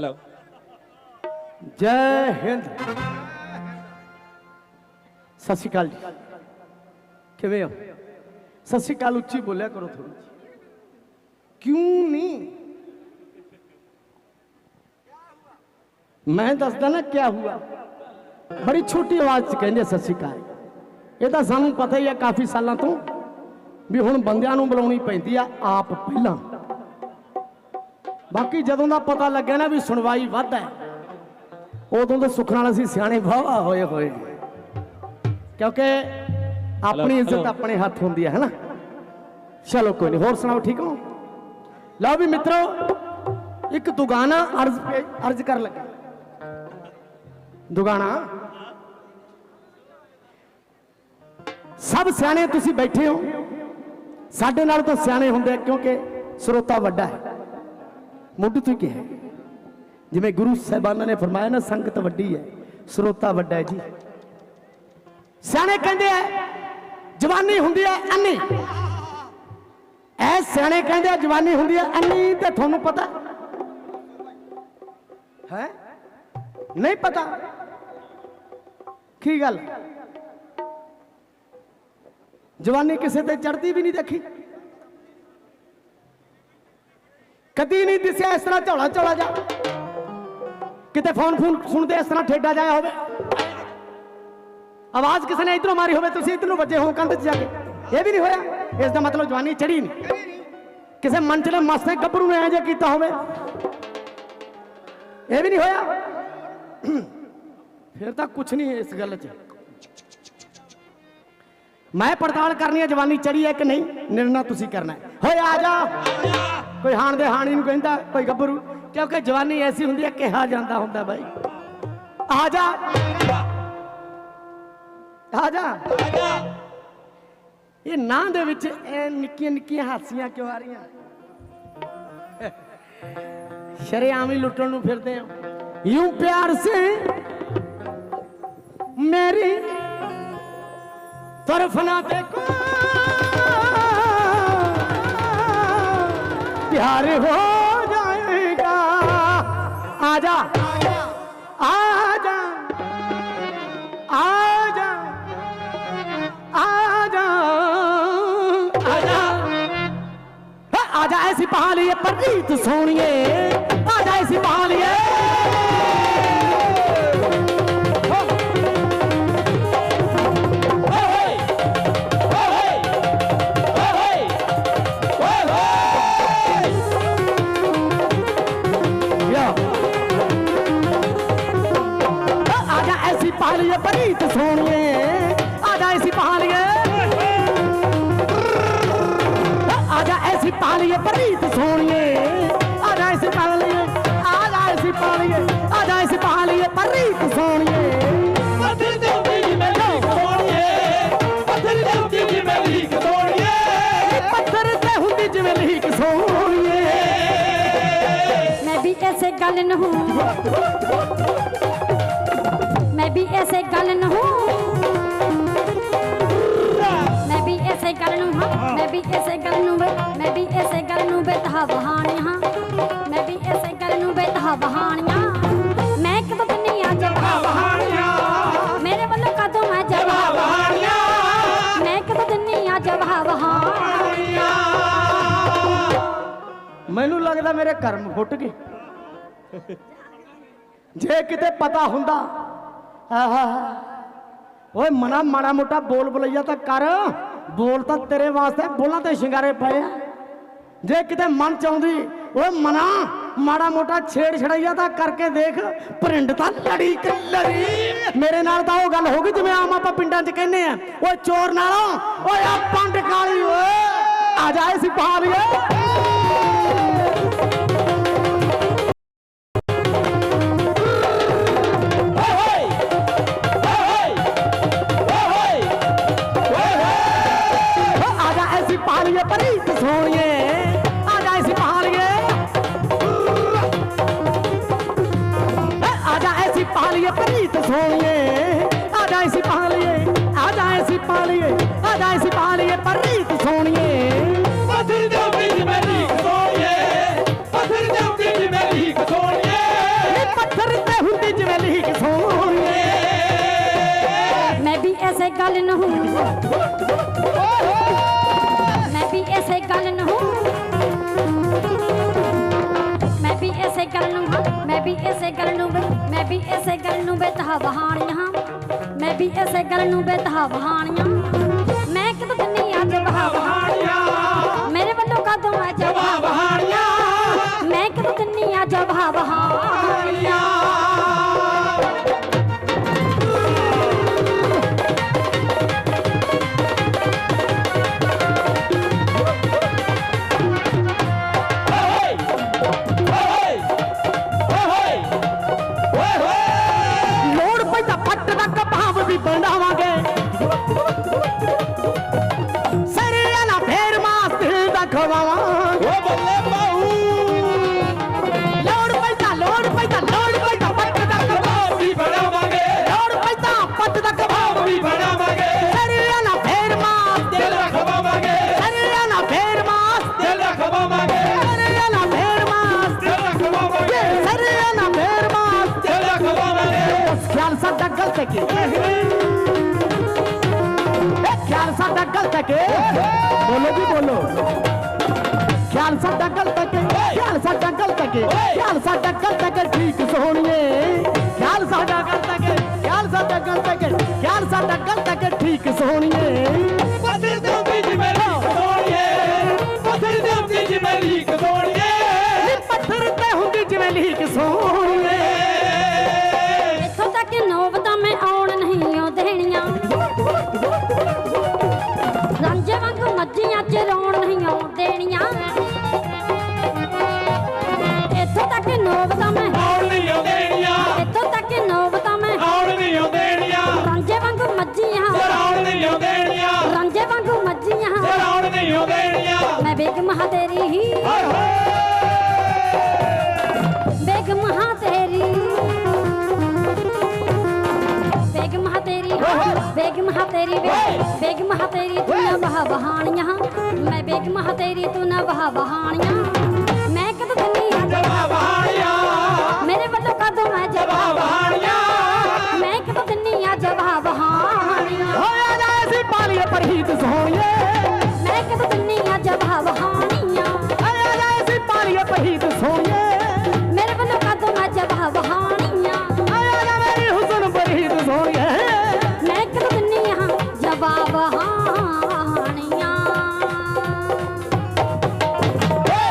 Hello ਜੈ ਹਿੰਦ। ਸਤਿ ਸ਼੍ਰੀ ਅਕਾਲ ਜੀ। ਕਿਵੇਂ ਹੋ? ਸਤਿ ਸ਼੍ਰੀ ਅਕਾਲ, ਉੱਚੀ ਬੋਲਿਆ ਕਰੋ ਥੋੜੀ ਕਿਉਂ ਨਹੀਂ? ਮੈਂ ਦੱਸਦਾ ਨਾ ਕੀ ਹੋਇਆ ਬੜੀ ਛੋਟੀ ਆਵਾਜ਼ 'ਚ ਕਹਿੰਦੇ ਸਤਿ ਸ਼੍ਰੀ ਅਕਾਲ। ਇਹ ਤਾਂ ਸਾਨੂੰ ਪਤਾ ਹੀ ਹੈ ਕਾਫੀ ਸਾਲਾਂ ਤੋਂ ਵੀ ਹੁਣ ਬੰਦਿਆਂ ਨੂੰ ਬੁਲਾਉਣੀ ਪੈਂਦੀ ਆ ਆਪ ਪਹਿਲਾਂ। ਬਾਕੀ ਜਦੋਂ ਦਾ ਪਤਾ ਲੱਗਿਆ ਨਾ ਵੀ ਸੁਣਵਾਈ ਵੱਧ ਹੈ ਉਦੋਂ ਦੇ ਸੁੱਖ ਨਾਲ ਅਸੀਂ ਸਿਆਣੇ ਵਾਵਾ ਹੋਏ ਹੋਏ ਕਿਉਂਕਿ ਆਪਣੀ ਇੱਜ਼ਤ. ਆਪਣੇ ਹੱਥ ਹੁੰਦੀ ਹੈ ਹੈਨਾ ਚਲੋ ਕੋਈ ਨਹੀਂ ਹੋਰ ਸੁਣਾਓ ਠੀਕ ਹੋ? ਲਓ ਵੀ ਮਿੱਤਰੋ ਇੱਕ ਦੁਗਾਨਾ ਅਰਜ਼ ਅਰਜ਼ ਕਰ ਲੱਗਾ। ਦੁਗਾਨਾ। ਸਭ ਸਿਆਣੇ ਤੁਸੀਂ ਬੈਠੇ ਹੋ। ਸਾਡੇ ਨਾਲ ਤਾਂ ਸਿਆਣੇ ਹੁੰਦੇ ਕਿਉਂਕਿ ਸਰੋਤਾ ਵੱਡਾ ਹੈ। ਮੁੱਢ ਤੋਂ ਹੀ ਕਿਹਾ ਜਿਵੇਂ ਗੁਰੂ ਸਾਹਿਬਾਨਾਂ ਨੇ ਫਰਮਾਇਆ ਨਾ, ਸੰਗਤ ਵੱਡੀ ਹੈ, ਸਰੋਤਾ ਵੱਡਾ ਹੈ ਜੀ। ਸਿਆਣੇ ਕਹਿੰਦੇ ਆ, ਜਵਾਨੀ ਹੁੰਦੀ ਹੈ ਅੰਨੀ। ਐ ਸਿਆਣੇ ਕਹਿੰਦੇ ਆ, ਜਵਾਨੀ ਹੁੰਦੀ ਹੈ ਅੰਨੀ ਤੇ ਤੁਹਾਨੂੰ ਪਤਾ? ਹੈ? ਨਹੀਂ ਪਤਾ। ਕੀ ਗੱਲ? ਜਵਾਨੀ ਕਿਸੇ ਤੇ ਚੜਦੀ ਵੀ ਨਹੀਂ ਦੇਖੀ। ਕਦੀ ਨਹੀਂ ਦਿਸਿਆ ਇਸ ਤਰ੍ਹਾਂ ਝੋਲਾ ਝੋਲਾ ਜਾ। ਕਿਤੇ ਫੋਨ ਫੋਨ ਸੁਣਦੇ ਇਸ ਤਰ੍ਹਾਂ ਠੇਡਾ ਜਾਇਆ ਹੋਵੇ। ਆਵਾਜ਼ ਕਿਸੇ ਨੇ ਇਧਰੋਂ ਮਾਰੀ ਹੋਵੇ, ਤੁਸੀਂ ਇਧਰ ਨੂੰ ਵੱਜੇ ਹੋ ਕੰਧ 'ਚ ਜਾ ਕੇ। ਇਹ ਵੀ ਨਹੀਂ ਹੋਇਆ। ਇਸ ਦਾ ਮਤਲਬ ਜਵਾਨੀ ਚੜੀ ਨਹੀਂ। ਕਿਸੇ ਮੰਚਲੇ ਮਸਤੇ ਗੱਭਰੂ ਨੇ ਐਂ ਜੇ ਕੀਤਾ ਹੋਵੇ। ਇਹ ਵੀ ਨਹੀਂ ਹੋਇਆ। ਫਿਰ ਤਾਂ ਕੁਝ ਨਹੀਂ ਇਸ ਗੱਲ 'ਚ। ਮੈਂ ਪੜਤਾਲ ਕਰਨੀ ਹੈ, ਜਵਾਨੀ ਚੜੀ ਹੈ ਕਿ ਨਹੀਂ? ਨਿਰਣਾ ਤੁਸੀਂ ਕਰਨਾ ਹੈ। ਹੋਏ ਆ ਜਾ। ਕੋਈ ਹਾਣ ਦੇ ਹਾਣੀ ਨੂੰ ਕਹਿੰਦਾ, ਕੋਈ ਗੱਭਰੂ। ਕਿਉਂਕਿ ਜਵਾਨੀ ਐਸੀ ਹੁੰਦੀ ਹੈ, ਕਿਹਾ ਜਾਂਦਾ ਹੁੰਦਾ ਬਾਈ। ਆ ਜਾ। ਆ ਜਾ। ਇਹ ਨਾਂ ਦੇ ਵਿੱਚ ਐ ਨਿੱਕੀਆਂ ਨਿੱਕੀਆਂ ਹਾਸੀਆਂ ਕਿਉਂ ਆ ਰਹੀਆਂ? ਸ਼ਰੇਆਮ ਹੀ ਲੁੱਟਣ ਨੂੰ ਫਿਰਦੇ ਆ। ਯੂੰ ਪਿਆਰ ਸੇ ਮੇਰੀ ਤਰਫ ਨਾ ਦੇਖੋ। प्यार हो जाएगा आजा आजा आजा आजा आजा हाँ, आजा ऐसी पहाड़िए पर रीत सोनिए ਏ ਆ ਜਾ ਐਸੀ ਸੋਣੀਏ ਆ ਜਾ ਐਸੀ ਪਹਾਲੀਏ ਆ ਆ ਜਾ ਐਸੀ ਪਹਾਲੀਏ ਪ੍ਰੀਤ ਸੋਣੀਏ ਤੇ ਸੋਣੀਏ ਮੈਂ ਵੀ ਐਸੇ ਗੱਲ ਨੂੰ ਮੈਨੂੰ ਲੱਗਦਾ ਮੇਰੇ ਕਰਮ ਫੁੱਟ ਗਏ। ਜੇ ਕਿਤੇ ਪਤਾ ਹੁੰਦਾ, ਆਹਾ, ਓਏ ਮਨਾ ਮਾੜਾ ਮੋਟਾ ਬੋਲ ਬਲਈਆ ਤਾਂ ਕਰ, ਬੋਲ ਤਾਂ ਤੇਰੇ ਵਾਸਤੇ ਬੋਲਾਂ ਤੇ ਸ਼ਿੰਗਾਰੇ ਪਏ ਆ। ਜੇ ਕਿਤੇ ਮਨ ਚ ਓਏ ਮਨਾ ਮਾੜਾ ਮੋਟਾ ਛੇੜ ਛੜਈਆ ਤਾਂ ਕਰਕੇ ਦੇਖ ਪ੍ਰਿੰਡ ਤਾਂ ਲੜੀ ਕਿ ਲੜੀ। ਮੇਰੇ ਨਾਲ ਤਾਂ ਉਹ ਗੱਲ ਹੋ ਗਈ ਜਿਵੇਂ ਆਮ ਆਪਾਂ ਪਿੰਡਾਂ 'ਚ ਕਹਿੰਦੇ ਆ। ਓਏ ਚੋਰ ਨਾਲੋਂ, ਓਏ ਆ ਪੰਡ ਕਾਲੀ, ਓਏ। ਆ ਜਾਏ ਸਿਪਾਹੀਏ Thank you. ਨੂੰ ਮੈਂ ਵੀ ਇਸੇ ਗੱਲ ਨੂੰ ਮੈਂ ਵੀ ਇਸੇ ਗੱਲ ਨੂੰ ਹਾਂ ਮੈਂ ਵੀ ਇਸੇ ਗੱਲ ਨੂੰ ਵੇ ਮੈਂ ਵੀ ਇਸੇ ਗੱਲ ਨੂੰ ਬੇਤਹਾ ਬਹਾਣੀਆਂ। ਹਾਂ ਮੈਂ ਵੀ ਇਸੇ ਗੱਲ ਨੂੰ ਬੇਤਹਾ ਬਹਾਣੀਆਂ। ਮੈਂ ਗਲਤ ਹੈ ਕਿ ਇਹ ਖਿਆਲ ਸਾਡਾ ਗਲਤ ਹੈ ਬੋਲੋ ਜੀ, ਬੋਲੋ। ਖਿਆਲ ਸਾਡਾ ਗਲਤ ਹੈ ਕਿ ਖਿਆਲ ਸਾਡਾ ਗਲਤ ਹੈ ਖਿਆਲ ਸਾਡਾ ਗਲਤ ਹੈ ਠੀਕ ਸੋਹਣੀਏ। ਖਿਆਲ ਸਾਡਾ ਗਲਤ ਹੈ ਕਿ ਖਿਆਲ ਸਾਡਾ ਗਲਤ ਹੈ ਖਿਆਲ ਸਾਡਾ ਗਲਤ ਹੈ ਠੀਕ ਸੋਹਣੀਏ। ਮੈਂ ਬੇਗਮ ਹਾਂ ਤੇਰੀ। ਹੀ ਬੇਗਮ ਹਾਂ ਤੇਰੀ। ਬੇਗਮ ਹਾਂ ਤੇਰੀ। ਹਾਂ, ਬੇਗਮ ਹਾਂ ਤੇਰੀ ਬੇਗਮ ਹਾਂ ਤੇਰੀ ਤੂੰ ਨਾ ਬਹਾ ਬਹਾਣੀਆਂ ਮੈਂ ਬੇਗਮ ਹਾਂ ਤੇਰੀ ਤੂੰ ਨਾ ਬਹਾ ਬਹਾਣੀਆਂ